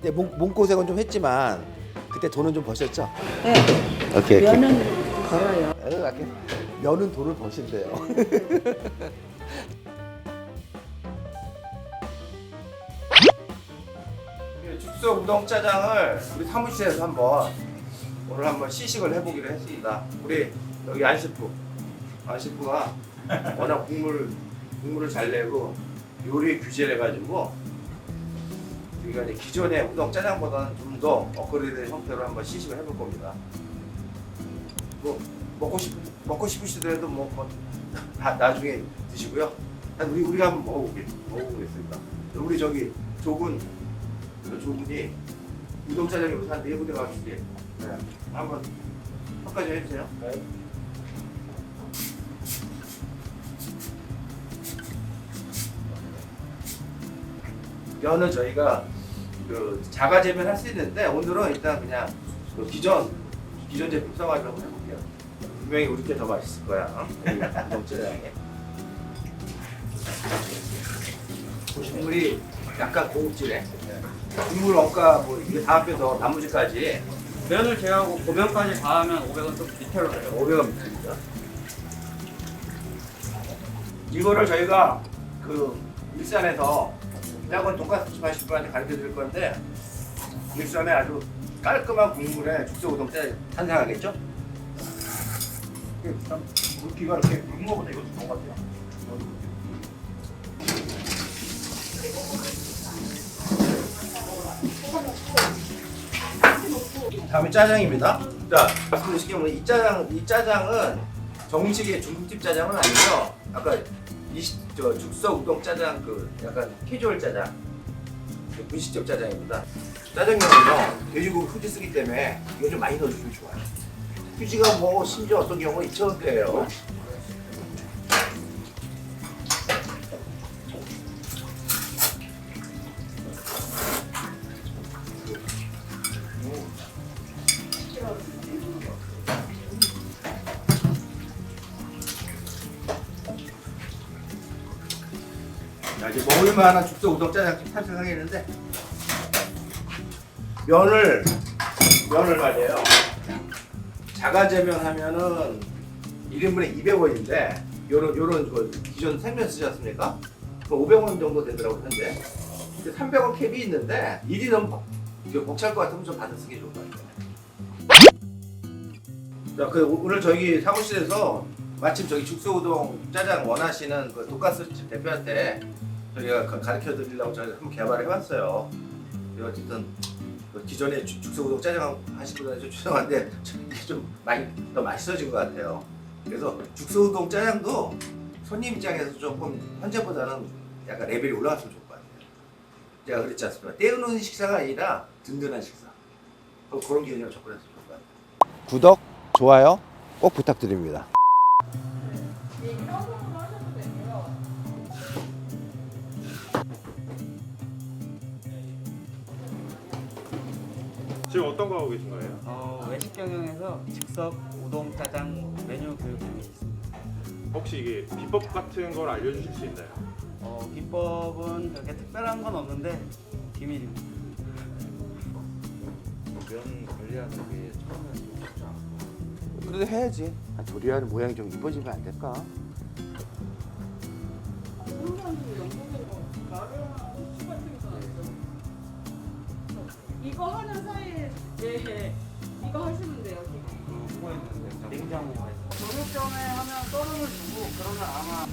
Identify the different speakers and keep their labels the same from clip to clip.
Speaker 1: 근데 몸, 몸고생은 좀 했지만 그때 돈은 좀 버셨죠?
Speaker 2: 네.
Speaker 1: 오케이.
Speaker 2: 면은 걸어요.
Speaker 1: 이렇게 면은 돈을 버신대요. 죽소 우동 짜장을 우리 사무실에서 한번 오늘 한번 시식을 해보기로 했습니다. 우리 여기 안 셰프, 안 셰프가 워낙 국물 국물을 잘 내고 요리 규제를 해가지고 우리가 이제 기존의 우동 짜장보다는 좀 더 업그레이드 형태로 한번 시식을 해볼 겁니다. 뭐 먹고 싶 먹고 싶으시더라도 뭐, 뭐다 나중에 드시고요. 한 우리 우리가 한번 먹어보게 먹어보겠습니다. 우리 저기 조군 저 조군이 우동 짜장이 우선 한네 군데 가줄게. 네. 한번 평가 좀 해주세요. 면은 저희가 그 자가 재배할 수 있는데 오늘은 일단 그냥 그 기존 기존 제품 써가지고 한번 해볼게요. 분명히 우리 게 더 맛있을 거야. 우동짜장이. 국물이 약간 고급지네. 국물 원가 뭐 이게 다음 배더 단무지까지
Speaker 3: 면을 제외하고 고명까지 다 하면 500원 좀 밑으로 돼요.
Speaker 1: 500원 밑입니다. 이거를 저희가 그 일산에서 대학원 돈가스 하실 분한테 가르쳐 드릴 건데 일산에 아주 깔끔한 국물에 죽소 우동 때 탄생하겠죠? 이게 참 물기가 이렇게 묽은 거보다 이것도 좋은 것 같아요. 다음에 짜장입니다. 자, 말씀드리시면 이 짜장, 이 짜장은 정식의 중국집 짜장은 아니죠. 아까 이, 시- 저 죽서 우동 짜장 그 약간 캐주얼 짜장, 그 분식집 짜장입니다. 짜장면은요 돼지고기 후지 쓰기 때문에 이거 좀 많이 넣어주시면 좋아요. 후지가 뭐 심지어 어떤 경우는 2,000원대예요. 이제 먹을 만한 죽서 우동 짜장 탄생하겠는데 면을 면을 말이에요. 자가제면 하면은 1인분에 200원인데 요런 요런 그 기존 생면 쓰지 않습니까? 그 500원 정도 되더라고요 현재. 근데 300원 캡이 있는데 일이 너무 이게 벅찰 것 같으면 좀 받아 쓰기 좋을 것 같아요. 자, 그 오늘 저기 사무실에서 마침 저기 죽소우동 짜장 원하시는 그 돈가스집 대표한테 저희가 가- 가르쳐 드리려고 저희 한번 개발을 해봤어요. 어쨌든 그 기존에 죽- 죽소우동 짜장 분한테 좀 죄송한데 좀 이게 좀 많이 더 맛있어진 것 같아요. 그래서 죽소우동 짜장도 손님 입장에서 조금 현재보다는 약간 레벨이 올라갔으면 좋을 것 같아요. 제가 그랬지 않습니까? 때우는 식사가 아니라 든든한 식사. 그- 그런 개념으로 접근했으면 좋을 것 같아요. 구독, 좋아요 꼭 부탁드립니다.
Speaker 4: 지금 어떤 거 하고 계신 거예요?
Speaker 3: 어, 외식 경영에서 즉석 우동 짜장 메뉴 교육 중에 있습니다.
Speaker 4: 혹시 이게 비법 같은 걸 알려주실 수 있나요?
Speaker 3: 어, 비법은 그렇게 특별한 건 없는데 비밀입니다.
Speaker 5: 면 관리하는 게 처음에는 좀 쉽지 않고
Speaker 1: 그래도 해야지. 아, 조리하는 모양이 좀 이뻐지면 안 될까?
Speaker 2: 이거 하는 사이에 예, 이거 하시면 돼요.
Speaker 3: 있어요. 저녁 전에 하면 썰음을 주고 그러면 아마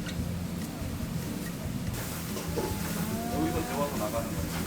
Speaker 3: 여기서 데워서 나가는 거예요.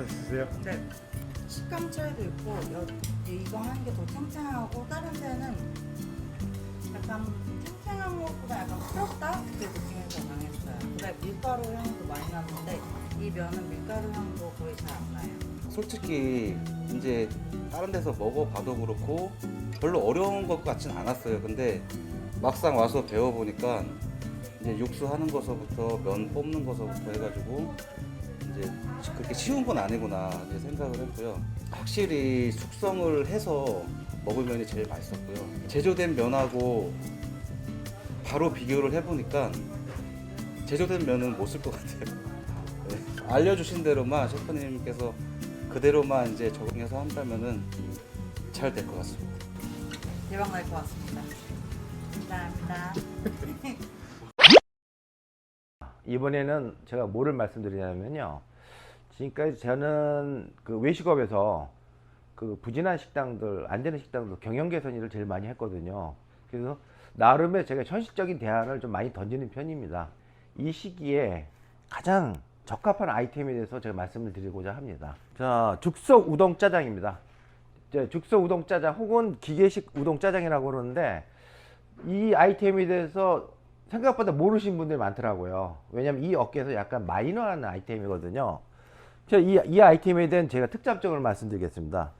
Speaker 4: 맛있으세요?
Speaker 6: 식감 차이도 있고 여, 이거 하는 게 더 탱탱하고 다른 데는 약간 탱탱한 것보다 약간 풀었다 그 느낌이 더 강했어요. 그다음에 밀가루 향도 많이 나는데 이 면은 밀가루 향도 거의 잘 안 나요.
Speaker 5: 솔직히 이제 다른 데서 먹어봐도 그렇고 별로 어려운 것 같진 않았어요. 근데 막상 와서 배워보니까 이제 육수 하는 거서부터 면 뽑는 거서부터 해가지고 이제 그렇게 쉬운 건 아니구나 이제 생각을 했고요. 확실히 숙성을 해서 먹을 면이 제일 맛있었고요. 제조된 면하고 바로 비교를 해보니까 제조된 면은 못 쓸 것 같아요. 네. 알려주신 대로만 셰프님께서 그대로만 이제 적응해서 한다면은 잘 될 것 같습니다.
Speaker 6: 대박 날 것 같습니다. 감사합니다.
Speaker 1: 이번에는 제가 뭐를 말씀드리냐면요. 지금까지 저는 그 외식업에서 그 부진한 식당들, 안 되는 식당들 경영 개선 일을 제일 많이 했거든요. 그래서 나름의 제가 현실적인 대안을 좀 많이 던지는 편입니다. 이 시기에 가장 적합한 아이템에 대해서 제가 말씀을 드리고자 합니다. 자, 죽석 우동 짜장입니다. 이제 죽석 우동 짜장 혹은 기계식 우동 짜장이라고 그러는데 이 아이템에 대해서 생각보다 모르신 분들이 많더라고요. 왜냐면 이 업계에서 약간 마이너한 아이템이거든요. 자, 이, 이 아이템에 대한 제가 특장점을 말씀드리겠습니다.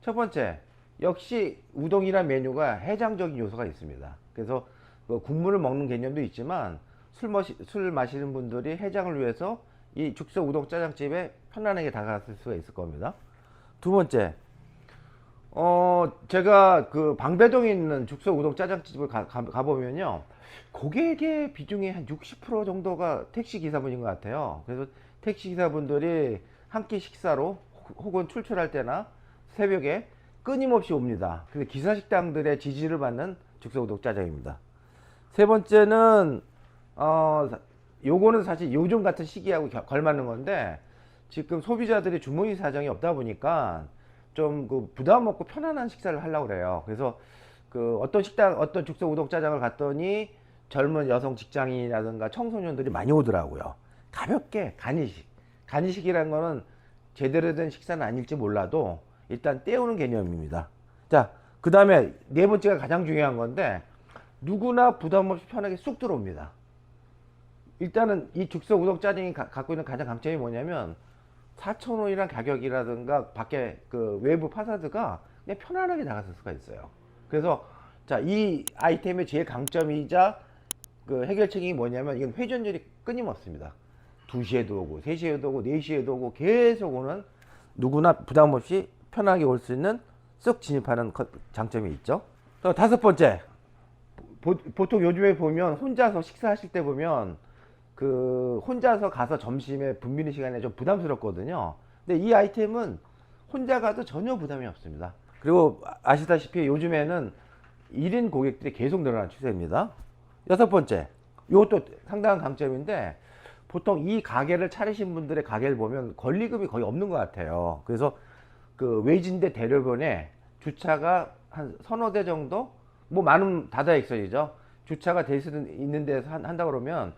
Speaker 1: 첫 번째, 역시 우동이란 메뉴가 해장적인 요소가 있습니다. 그래서 그 국물을 먹는 개념도 있지만 술, 마시, 술 마시는 분들이 해장을 위해서 이 죽석 우동 짜장집에 편안하게 다가갈 수가 있을 겁니다. 두 번째, 어, 제가 그 방배동에 있는 죽석 우동 짜장집을 가, 가, 가 보면요. 고객의 비중이 한 60% 정도가 택시 기사분인 것 같아요. 그래서 택시 기사분들이 한 끼 식사로 혹- 혹은 출출할 때나 새벽에 끊임없이 옵니다. 그래서 기사 식당들의 지지를 받는 죽석 우동 짜장입니다. 세 번째는 어 요거는 사실 요즘 같은 시기하고 겨- 걸맞는 건데 지금 소비자들이 주머니 사정이 없다 보니까 좀 그 부담 없고 편안한 식사를 하려고 그래요. 그래서 그 어떤 식당 어떤 죽석 우동 짜장을 갔더니 젊은 여성 직장인이라든가 청소년들이 많이 오더라고요. 가볍게 간이식. 간이식이라는 거는 제대로 된 식사는 아닐지 몰라도 일단 때우는 개념입니다. 자, 그 다음에 네 번째가 가장 중요한 건데 누구나 부담 없이 편하게 쑥 들어옵니다. 일단은 이 죽석 우동 짜장이 가- 갖고 있는 가장 강점이 뭐냐면 4,000원이란 가격이라든가 밖에 그 외부 파사드가 그냥 편안하게 나갔을 수가 있어요. 그래서 자, 이 아이템의 제일 강점이자 그 해결책이 뭐냐면 이건 회전율이 끊임없습니다. 2시에도 오고 3시에도 오고 4시에도 오고 계속 오는 누구나 부담 없이 편하게 올 수 있는 쏙 진입하는 거- 장점이 있죠. 또 다섯 번째. 보, 보통 요즘에 보면 혼자서 식사하실 때 보면 그 혼자서 가서 점심에 분비는 시간에 좀 부담스럽거든요. 근데 이 아이템은 혼자 가도 전혀 부담이 없습니다. 그리고 아- 아시다시피 요즘에는 1인 고객들이 계속 늘어나는 추세입니다. 여섯 번째. 이것도 상당한 강점인데 보통 이 가게를 차리신 분들의 가게를 보면 권리금이 거의 없는 것 같아요. 그래서 그 외진대 대로변에 주차가 한 서너 대 정도 뭐 많은 다다익선이죠. 주차가 될수 있는 데서 한- 한다 그러면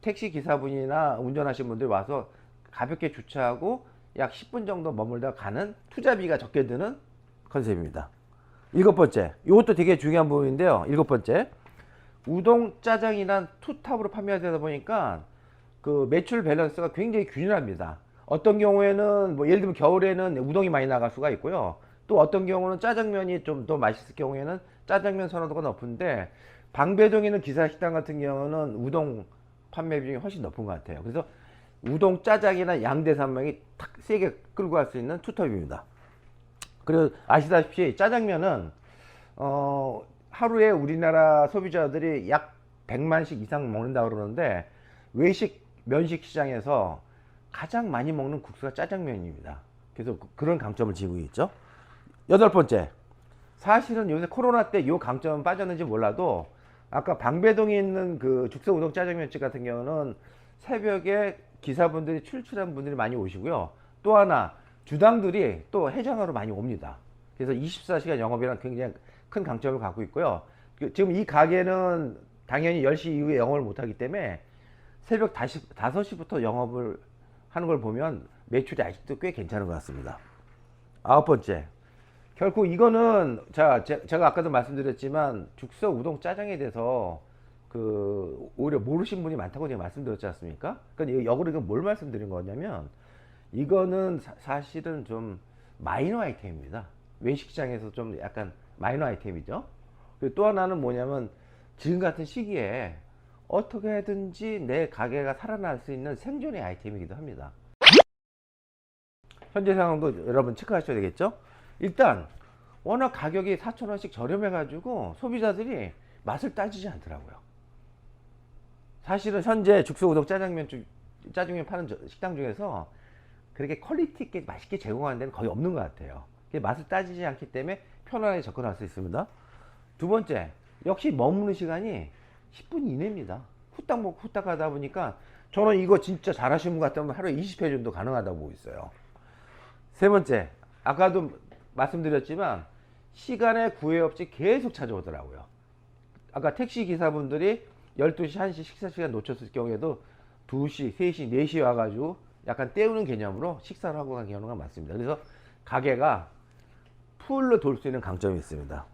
Speaker 1: 택시 기사분이나 운전하신 분들이 와서 가볍게 주차하고 약 10분 정도 머물다 가는 투자비가 적게 드는 컨셉입니다. 일곱 번째. 이것도 되게 중요한 부분인데요. 일곱 번째. 우동 짜장이란 투탑으로 판매되다 보니까 그 매출 밸런스가 굉장히 균일합니다. 어떤 경우에는 뭐 예를 들면 겨울에는 우동이 많이 나갈 수가 있고요. 또 어떤 경우는 짜장면이 좀 더 맛있을 경우에는 짜장면 선호도가 높은데 방배동에 있는 기사식당 같은 경우는 우동 판매 비중이 훨씬 높은 것 같아요. 그래서 우동 짜장이나 양대 산맥이 탁 세게 끌고 갈 수 있는 투톱입니다. 그리고 아시다시피 짜장면은 어 하루에 우리나라 소비자들이 약 100만씩 이상 먹는다 그러는데 외식 면식 시장에서 가장 많이 먹는 국수가 짜장면입니다. 그래서 그- 그런 강점을 지니고 있죠. 여덟 번째. 사실은 요새 코로나 때 이 강점은 빠졌는지 몰라도 아까 방배동에 있는 그 죽석 우동 짜장면집 같은 경우는 새벽에 기사분들이 출출한 분들이 많이 오시고요. 또 하나 주당들이 또 해장하러 많이 옵니다. 그래서 24시간 영업이라는 굉장히 큰 강점을 갖고 있고요. 그- 지금 이 가게는 당연히 10시 이후에 영업을 못하기 때문에 새벽 5시, 5시부터 영업을 하는 걸 보면 매출이 아직도 꽤 괜찮은 것 같습니다. 아홉 번째. 결코 이거는 자 제, 가 아까도 말씀드렸지만 죽석 우동 짜장에 대해서 그 오히려 모르신 분이 많다고 제가 말씀드렸지 않습니까? 그러니까 이 역으로 이건 뭘 말씀드린 거냐면 이거는 사, 실은좀 마이너 아이템입니다. 외식장에서 좀 약간 마이너 아이템이죠. 그리고 또 하나는 뭐냐면 지금 같은 시기에 어떻게든지 내 가게가 살아날 수 있는 생존의 아이템이기도 합니다. 현재 상황도 여러분 체크하셔야 되겠죠? 일단 워낙 가격이 4,000원씩 저렴해가지고 소비자들이 맛을 따지지 않더라고요. 사실은 현재 죽소 우동 짜장면 중 짜장면 파는 저- 식당 중에서 그렇게 퀄리티 있게 맛있게 제공하는 데는 거의 없는 것 같아요. 맛을 따지지 않기 때문에 편안하게 접근할 수 있습니다. 두 번째, 역시 머무는 시간이 10분 이내입니다. 후딱 먹고 후딱 가다 보니까 저는 이거 진짜 잘하시는 분 같으면 하루에 20회 정도 가능하다고 보고 있어요. 세 번째, 아까도 말씀드렸지만 시간에 구애 없이 계속 찾아오더라고요. 아까 택시 기사분들이 12시, 1시 식사 시간 놓쳤을 경우에도 2시, 3시, 4시 와가지고 약간 때우는 개념으로 식사를 하고 간 경우가 많습니다. 그래서 가게가 풀로 돌 수 있는 강점이 있습니다.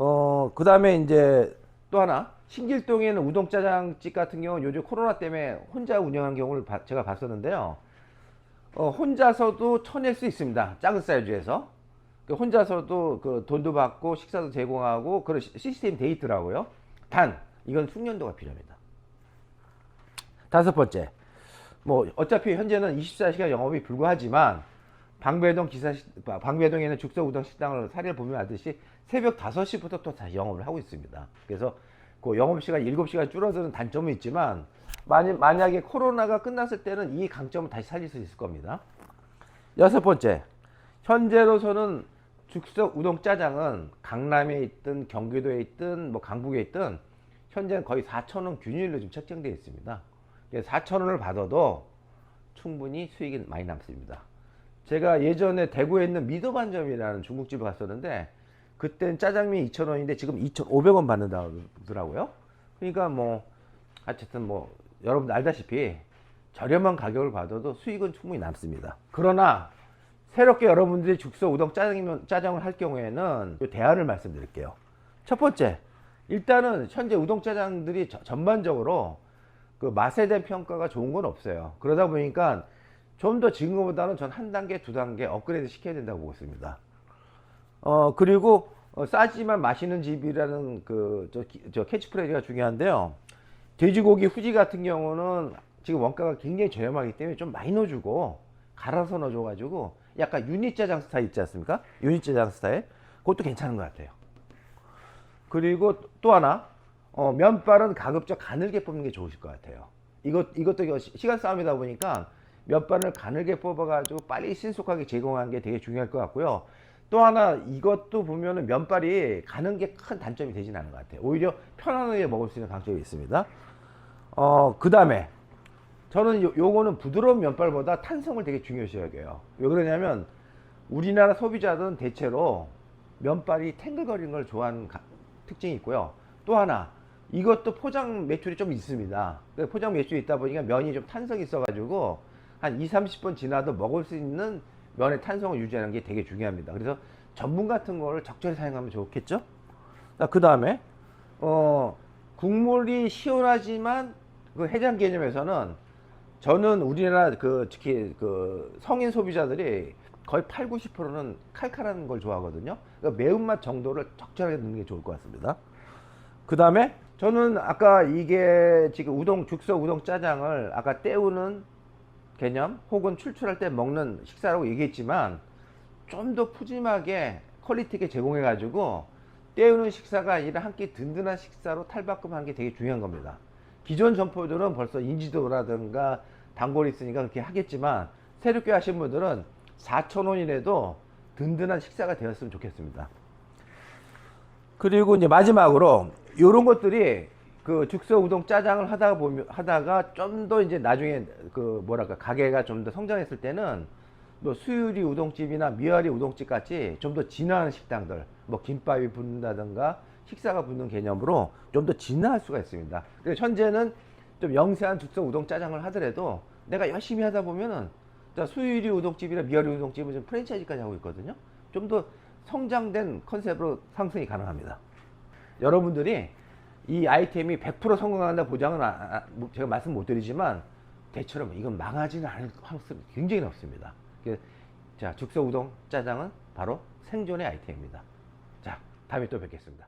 Speaker 1: 어, 그 다음에 이제 또 하나, 신길동에 있는 우동짜장집 같은 경우는 요즘 코로나 때문에 혼자 운영하는 경우를 바- 제가 봤었는데요. 어, 혼자서도 쳐낼 수 있습니다. 작은 사이즈에서. 그 혼자서도 그 돈도 받고 식사도 제공하고 그런 시- 시스템이 돼 있더라고요. 단, 이건 숙련도가 필요합니다. 다섯 번째, 뭐 어차피 현재는 24시간 영업이 불가하지만 방배동 기사 방배동에 있는 죽서 우동 식당을 사례를 보면 알듯이 새벽 5시부터 또 다시 영업을 하고 있습니다. 그래서 그 영업 시간 7시간 줄어드는 단점은 있지만 만약 만약에 코로나가 끝났을 때는 이 강점을 다시 살릴 수 있을 겁니다. 여섯 번째, 현재로서는 죽석 우동 짜장은 강남에 있든 경기도에 있든 뭐 강북에 있든 현재는 거의 4,000원 균일로 지금 책정되어 있습니다. 4,000원을 받아도 충분히 수익이 많이 남습니다. 제가 예전에 대구에 있는 미도반점이라는 중국집을 갔었는데 그땐 짜장면이 2,000원인데 지금 2,500원 받는다더라고요. 그러니까 뭐 어쨌든 뭐 여러분 알다시피 저렴한 가격을 받아도 수익은 충분히 남습니다. 그러나 새롭게 여러분들이 죽서 우동 짜장면 짜장을 할 경우에는 요 대안을 말씀드릴게요. 첫 번째, 일단은 현재 우동 짜장들이 저- 전반적으로 그 맛에 대한 평가가 좋은 건 없어요. 그러다 보니까 좀 더 지금보다는 전 한 단계, 두 단계 업그레이드 시켜야 된다고 보고 있습니다. 어, 그리고 어, 싸지만 맛있는 집이라는 그, 저, 캐치프레이즈가 중요한데요. 돼지고기 후지 같은 경우는 지금 원가가 굉장히 저렴하기 때문에 좀 많이 넣어주고 갈아서 넣어줘 가지고 약간 유니 짜장 스타일 있지 않습니까? 유니 짜장 스타일. 그것도 괜찮은 것 같아요. 그리고 또 하나, 어, 면발은 가급적 가늘게 뽑는 게 좋으실 것 같아요. 이것, 이것도 시간 싸움이다 보니까 면발을 가늘게 뽑아가지고 빨리 신속하게 제공하는 게 되게 중요할 것 같고요. 또 하나 이것도 보면은 면발이 가는 게 큰 단점이 되진 않은 것 같아요. 오히려 편안하게 먹을 수 있는 강점이 있습니다. 어, 그 다음에 저는 요, 요거는 부드러운 면발보다 탄성을 되게 중요시 여겨요. 왜 그러냐면 우리나라 소비자들은 대체로 면발이 탱글거리는 걸 좋아하는 가- 특징이 있고요. 또 하나 이것도 포장 매출이 좀 있습니다. 그 포장 매출이 있다 보니까 면이 좀 탄성이 있어가지고 한 2, 30분 지나도 먹을 수 있는 면의 탄성을 유지하는 게 되게 중요합니다. 그래서 전분 같은 거를 적절히 사용하면 좋겠죠? 그 다음에 어, 국물이 시원하지만 그 해장 개념에서는 저는 우리나라 그 특히 그 성인 소비자들이 거의 8, 90%는 칼칼한 걸 좋아하거든요. 그러니까 매운맛 정도를 적절하게 넣는 게 좋을 것 같습니다. 그 다음에 저는 아까 이게 지금 우동 죽석 우동 짜장을 아까 때우는 개념 혹은 출출할 때 먹는 식사라고 얘기했지만 좀 더 푸짐하게 퀄리티 있게 제공해 가지고 때우는 식사가 아니라 한 끼 든든한 식사로 탈바꿈하는 게 되게 중요한 겁니다. 기존 점포들은 벌써 인지도라든가 단골이 있으니까 그렇게 하겠지만 새롭게 하신 분들은 4,000원이라도 든든한 식사가 되었으면 좋겠습니다. 그리고 이제 마지막으로 이런 것들이 그 죽서 우동 짜장을 하다가 보면 하다가 좀 더 이제 나중에 그 뭐랄까 가게가 좀 더 성장했을 때는 뭐 수유리 우동집이나 미아리 우동집 같이 좀 더 진화하는 식당들 뭐 김밥이 붙는다든가 식사가 붙는 개념으로 좀 더 진화할 수가 있습니다. 그래서 현재는 좀 영세한 죽서 우동 짜장을 하더라도 내가 열심히 하다 보면은 자, 수유리 우동집이나 미아리 우동집은 지금 프랜차이즈까지 하고 있거든요. 좀 더 성장된 컨셉으로 상승이 가능합니다. 여러분들이 이 아이템이 100% 성공한다 보장은 아- 아- 뭐 제가 말씀 못 드리지만 대처럼 이건 망하지는 않을 확률이 굉장히 높습니다. 그- 자, 죽서 우동 짜장은 바로 생존의 아이템입니다. 자, 다음에 또 뵙겠습니다.